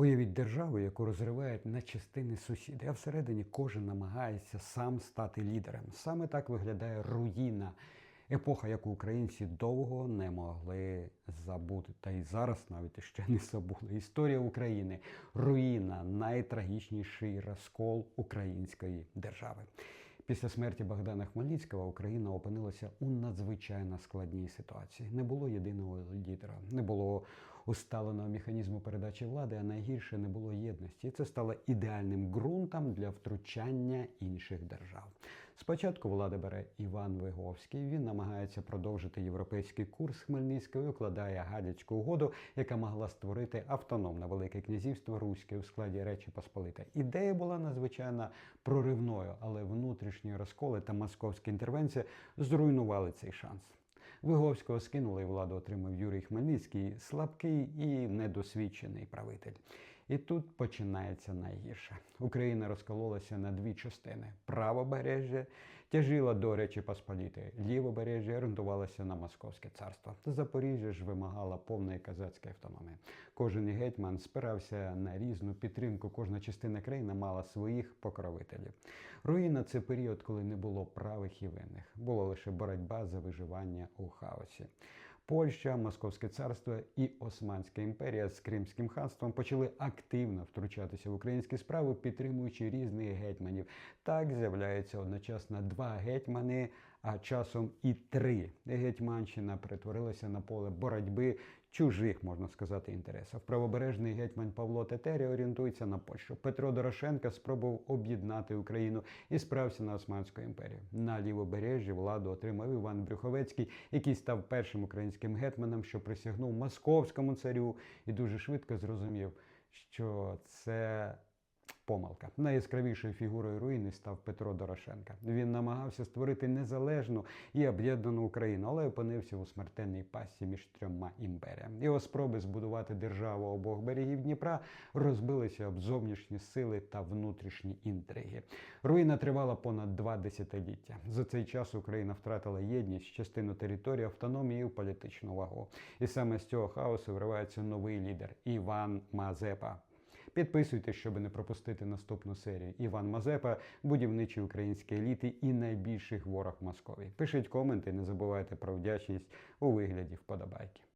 Уявіть державу, яку розривають на частини сусіди, а всередині кожен намагається сам стати лідером. Саме так виглядає руїна. Епоха, яку українці довго не могли забути, та й зараз навіть ще не забули. Історія України руїна, найтрагічніший розкол української держави. Після смерті Богдана Хмельницького Україна опинилася у надзвичайно складній ситуації. Не було єдиного лідера, не було усталеного механізму передачі влади, а найгірше не було єдності. Це стало ідеальним ґрунтом для втручання інших держав. Спочатку влади бере Іван Виговський. Він намагається продовжити європейський курс Хмельницького і укладає гадяцьку угоду, яка могла створити автономне Велике князівство Руське у складі Речі Посполита. Ідея була надзвичайно проривною, але внутрішні розколи та московська інтервенція зруйнували цей шанс. Виговського скинули і владу отримав Юрій Хмельницький, слабкий і недосвідчений правитель. І тут починається найгірше. Україна розкололася на дві частини: правобережжя тяжила до Речі Посполітої, лівобережжя орієнтувалося на Московське царство. Запоріжжя ж вимагала повної казацької автономії. Кожен гетьман спирався на різну підтримку. Кожна частина країни мала своїх покровителів. Руїна це період, коли не було правих і винних. Була лише боротьба за виживання у хаосі. Польща, Московське царство і Османська імперія з Кримським ханством почали активно втручатися в українські справи, підтримуючи різних гетьманів. Так з'являється одночасно два гетьмани, а часом і три. Гетьманщина перетворилася на поле боротьби чужих, можна сказати, інтересів. Правобережний гетьман Павло Тетері орієнтується на Польщу. Петро Дорошенко спробував об'єднати Україну і справся на Османську імперію. На лівобережжі владу отримав Іван Брюховецький, який став першим українським гетьманом, що присягнув московському царю, і дуже швидко зрозумів, що це. Помилка найяскравішою фігурою руїни став Петро Дорошенко. Він намагався створити незалежну і об'єднану Україну, але опинився у смертельній пасі між трьома імперіями. Його спроби збудувати державу обох берегів Дніпра розбилися об зовнішні сили та внутрішні інтриги. Руїна тривала понад два десятиліття. За цей час Україна втратила єдність, частину території, автономії і політичну вагу. І саме з цього хаосу виривається новий лідер Іван Мазепа. Підписуйтесь, щоб не пропустити наступну серію. Іван Мазепа, будівничі українські еліти і найбільший ворог Московії. Пишіть коменти, не забувайте про вдячність у вигляді вподобайки.